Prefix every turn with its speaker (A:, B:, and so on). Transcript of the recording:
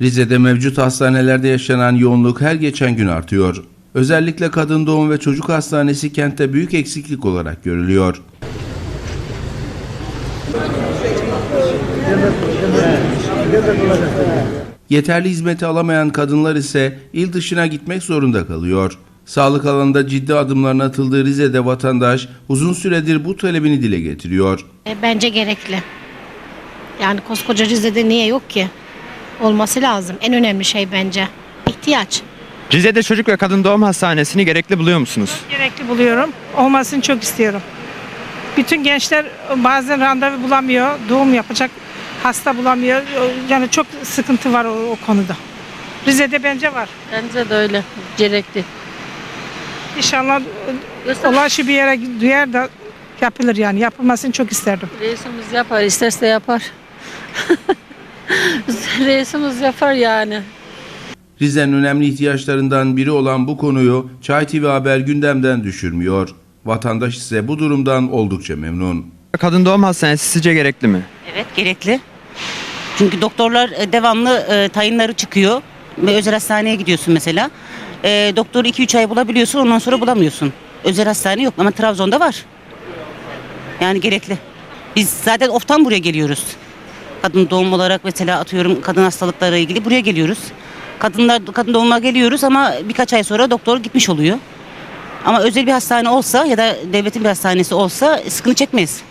A: Rize'de mevcut hastanelerde yaşanan yoğunluk her geçen gün artıyor. Özellikle kadın doğum ve çocuk hastanesi kentte büyük eksiklik olarak görülüyor. Yeterli hizmeti alamayan kadınlar ise il dışına gitmek zorunda kalıyor. Sağlık alanında ciddi adımların atıldığı Rize'de vatandaş uzun süredir bu talebini dile getiriyor.
B: E, Bence gerekli. Yani koskoca Rize'de niye yok ki? Olması lazım. En önemli şey bence. İhtiyaç.
C: Rize'de çocuk ve kadın doğum hastanesini gerekli buluyor musunuz?
D: gerekli buluyorum. Olmasını çok istiyorum. Bütün gençler bazen randevu bulamıyor, doğum yapacak hasta bulamıyor. Yani çok sıkıntı var o, o konuda. Rize'de bence var.
E: Bence de öyle. Gerekli.
D: İnşallah ulaşı bir yere duyar da yapılır yani. Yapılmasını çok isterdim.
E: Reisimiz yapar. isterse yapar. Reisimiz yapar yani.
A: Rize'nin önemli ihtiyaçlarından biri olan bu konuyu Çay TV Haber gündemden düşürmüyor. Vatandaş ise bu durumdan oldukça memnun.
C: Kadın doğum hastanesi sizce gerekli mi?
F: Evet gerekli. Çünkü doktorlar e, devamlı e, tayinleri çıkıyor. Ve özel hastaneye gidiyorsun mesela. E, doktoru 2-3 ay bulabiliyorsun ondan sonra bulamıyorsun. Özel hastane yok ama Trabzon'da var. Yani gerekli. Biz zaten oftan buraya geliyoruz. Kadın doğum olarak mesela atıyorum kadın hastalıkları ilgili buraya geliyoruz. Kadınlar kadın doğuma geliyoruz ama birkaç ay sonra doktor gitmiş oluyor. Ama özel bir hastane olsa ya da devletin bir hastanesi olsa sıkıntı çekmeyiz.